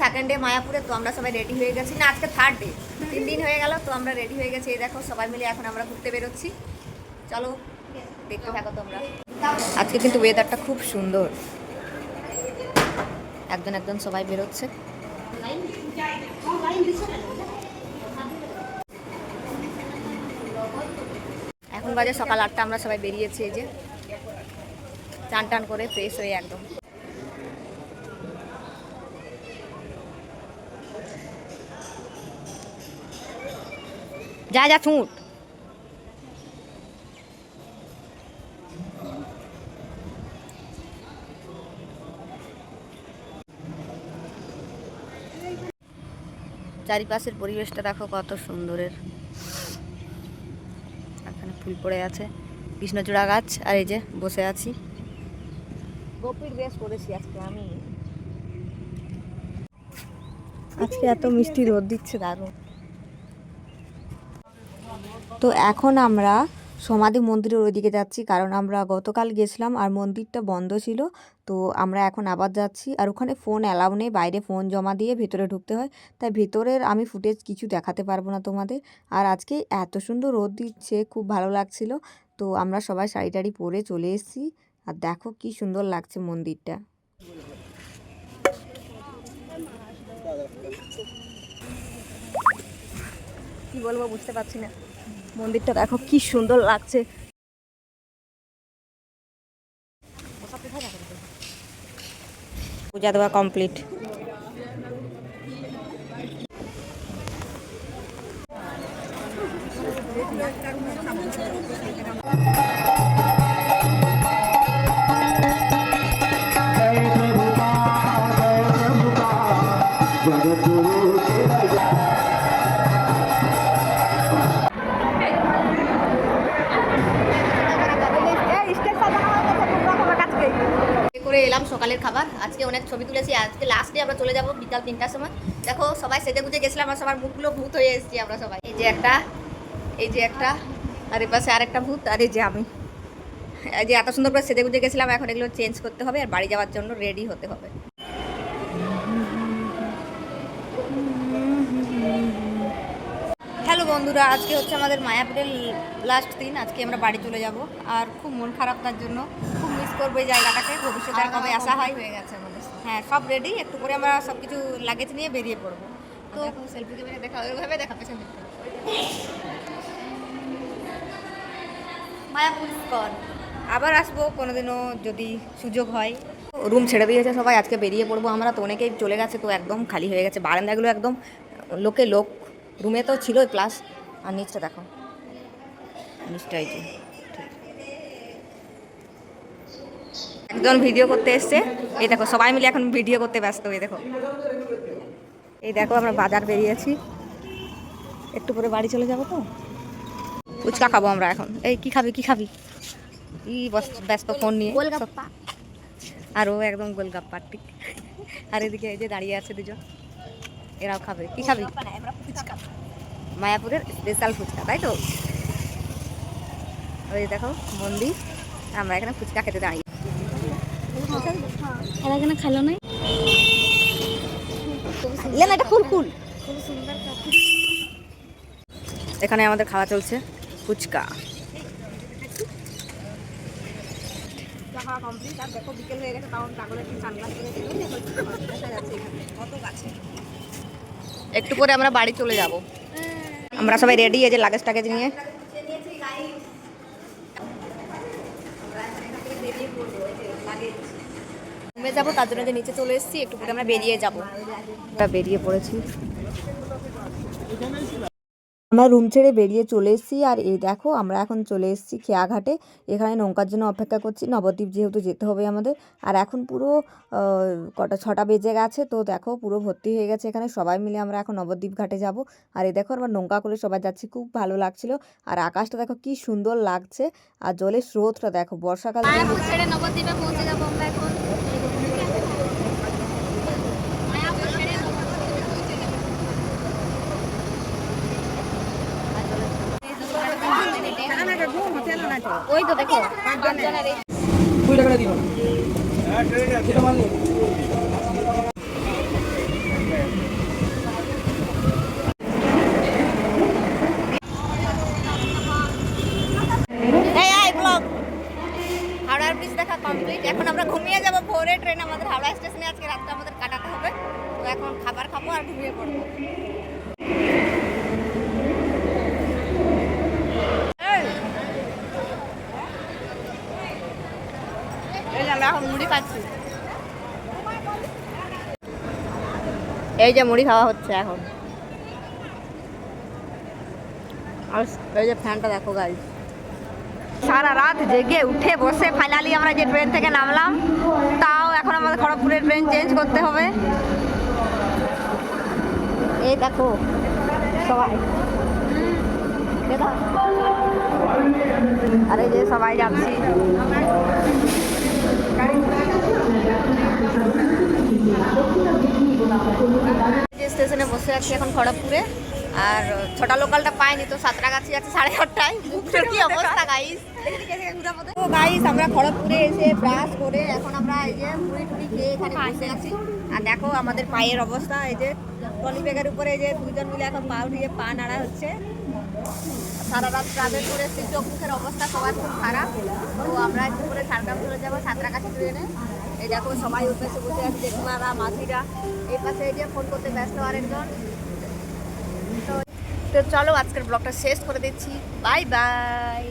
Second day মায়াপুরে, তো আমরা সবাই রেডি হয়ে গেছি। না, আজকে থার্ড ডে তিন দিন হয়ে গেল, তো আমরা রেডি হয়ে গেছি। এই দেখো, সবাই মিলে এখন আমরা ঘুরতে বেরোচ্ছি। চলো, দেখতে থাকো তোমরা। আজকে কিন্তু ওয়েদারটা খুব সুন্দর। একজন একজন সবাই বেরোচ্ছে। এখন বাজে সকাল আটটা, আমরা সবাই বেরিয়েছি এই যে। চান টান করে ফ্রেশ হয়ে একদম। যা যা ছুট চারিপাশের পরিবেশটা দেখো কত সুন্দরের। এখানে ফুল পড়ে আছে। কৃষ্ণচূড়া গাছ আর এই যে বসে আছি। গোপীর বেশ করেছি আজকে আমি। আজকে এত মিষ্টি রোদ দিচ্ছে দারুণ। তো এখন আমরা সমাধি মন্দিরের ওইদিকে যাচ্ছি, কারণ আমরা গতকাল গেছিলাম আর মন্দিরটা বন্ধ ছিল। তো আমরা এখন আবার যাচ্ছি আর ওখানে ফোন অ্যালাউ নেই, বাইরে ফোন জমা দিয়ে ভেতরে ঢুকতে হয়। তাই ভেতরের আমি ফুটেজ কিছু দেখাতে পারব না তোমাদের। আর আজকে এত সুন্দর রোদ দিচ্ছে, খুব ভালো লাগছিল। তো আমরা সবাই শাড়ি টাড়ি পরে চলে এসেছি আর দেখো কি সুন্দর লাগছে মন্দিরটা। কি বলব বুঝতে পারছি না। মন্দিরটা দেখো কি সুন্দর লাগছে। পূজা দেওয়া কমপ্লিট এলাম সকালের খাবার। আজকে অনেক ছবি তুলেছি। আজকে লাস্ট আমরা চলে যাব বিকাল তিনটার সময়। দেখো, সবাই সেজে গুজে গেছিলাম আর সবার মুখগুলো ভূত হয়ে এসেছি আমরা সবাই। এই যে একটা, এই যে একটা, আর এর পাশে আরেকটা ভূত, আর এই যে আমি। এই যে এত সুন্দর করে সেজে গুজে গেছিলাম, এখন এগুলো চেঞ্জ করতে হবে আর বাড়ি যাওয়ার জন্য রেডি হতে হবে। হ্যালো বন্ধুরা, আজকে হচ্ছে আমাদের মায়াপুরের লাস্ট দিন। আজকে আমরা বাড়ি চলে যাব। আর খুব মন খারাপ তার জন্য। খুব করব এই জায়গাটাকে ভবিষ্যতে আর কবে আসা হয়। হয়ে গেছে আমাদের হ্যাঁ সব রেডি একটু করে আমরা সব কিছু লাগেজ নিয়ে বেরিয়ে পড়ব। তো সেলফি ক্যামেরা দেখা ওইভাবে দেখা পেছন আবার আসব কোনোদিনও যদি সুযোগ হয়। রুম ছেড়ে দিয়েছে সবাই আজকে বেরিয়ে পড়ব আমরা। তো অনেকেই চলে গেছে তো একদম খালি হয়ে গেছে। বারান্দাগুলো একদম লোকে লোক। রুমে তো ছিলই প্লাস আর নিচটা দেখো। নিচটা এই যে ঠিক। একজন ভিডিও করতে এসছে। এই দেখো সবাই মিলে এখন ভিডিও করতে ব্যস্ত এই দেখো। এই দেখো আমরা বাজার বেরিয়েছি। একটু পরে বাড়ি চলে যাব তো। ফুচকা খাব আমরা এখন। এই কি খাবি কি খাবি? ই ব্যস্ত ফোন নিয়ে। গোলগাপ্পা। আর ও একদম গোলগাপ্পা ঠিক। আর এদিকে এই যে দাঁড়িয়ে আছে দুজন। এরাও খাবে। কি খাবি? মায়াপুরের স্পেশাল ফুচকা তাই তো? ওই দেখো মন্দির। আমরা এখানে ফুচকা খেতে দাঁড়িয়ে আর এখানে খালো নাই? ইলে না এটা খুল খুল এখানে আমাদের খাওয়া চলছে ফুচকা। একটু পরে আমরা বাড়ি চলে যাব। আমরা সবাই রেডি এই যে লাগেজ টাগেজ নিয়ে। রুমে যাব তার জন্য যে নিচে চলে এসেছি একটু পরে আমরা বেরিয়ে যাব। বেরিয়ে পড়েছি। আমরা রুম ছেড়ে বেরিয়ে চলে এসেছি আর এই দেখো আমরা এখন চলে এসেছি খেয়াঘাটে। এখানে নৌকার জন্য অপেক্ষা করছি নবদ্বীপ যেহেতু যেতে হবে আমাদের। আর এখন পুরো কটা ছটা বেজে গেছে তো দেখো পুরো ভর্তি হয়ে গেছে এখানে। সবাই মিলে আমরা এখন নবদ্বীপ ঘাটে যাব। আর এই দেখো আমরা নৌকা করে সবাই যাচ্ছি খুব ভালো লাগছিল। আর আকাশটা দেখো কি সুন্দর লাগছে। আর জলের স্রোতটা দেখো বর্ষাকাল নবদ্বীপে পৌঁছে যাব আমরা ওই তো হাওড়ার ব্রিজ দেখা কমপ্লিট এখন আমরা ঘুমিয়ে যাব ভোরে। ট্রেন আমাদের হাওড়া স্টেশনে আজকে রাতটা আমাদের কাটাতে হবে। তো এখন খাবার খাব আর ঘুমিয়ে পড়ব। এই যে মুড়ি খাওয়া হচ্ছে এখন। আর এই যে ফ্যানটা দেখো গাই সারা রাত জেগে উঠে বসে ফাইনালি আমরা যে ট্রেন থেকে নামলাম, তাও এখন আমাদের খড়গপুরের ট্রেন চেঞ্জ করতে হবে। এই দেখো, সবাই। আরে যে সবাই যাচ্ছি। স্টেশনে বসে আছি এখন খড়গপুরে, আর ছটা লোকালটা পাইনি তো সাঁতরাগাছি আছে সাড়ে আটটায়। কি অবস্থা গাইস গাইস আমরা খড়গপুরে এসে ব্রাশ করে এখন আমরা এই যে মুড়ি টুড়ি খেয়ে এখানে বসে আছি। আর দেখো আমাদের পায়ের অবস্থা, এই যে টলি ব্যাগের উপরে এই যে দুজন মিলে এখন পা উঠিয়ে পা নাড়া হচ্ছে। সারা রাত ট্রাভেল করেছি চোখ মুখের অবস্থা সবার খুব খারাপ। তো আমরা করে ঝাড়গ্রাম চলে যাব, সাঁতরাগাছি ট্রেনে। এই দেখো সবাই উদ্দেশ্যে বসে আছে, জেঠমারা, মাঝিরা। এই পাশে এই যে ফোন করতে ব্যস্ত আরেকজন। তো তো চলো আজকের ব্লগটা শেষ করে দিচ্ছি। Bye bye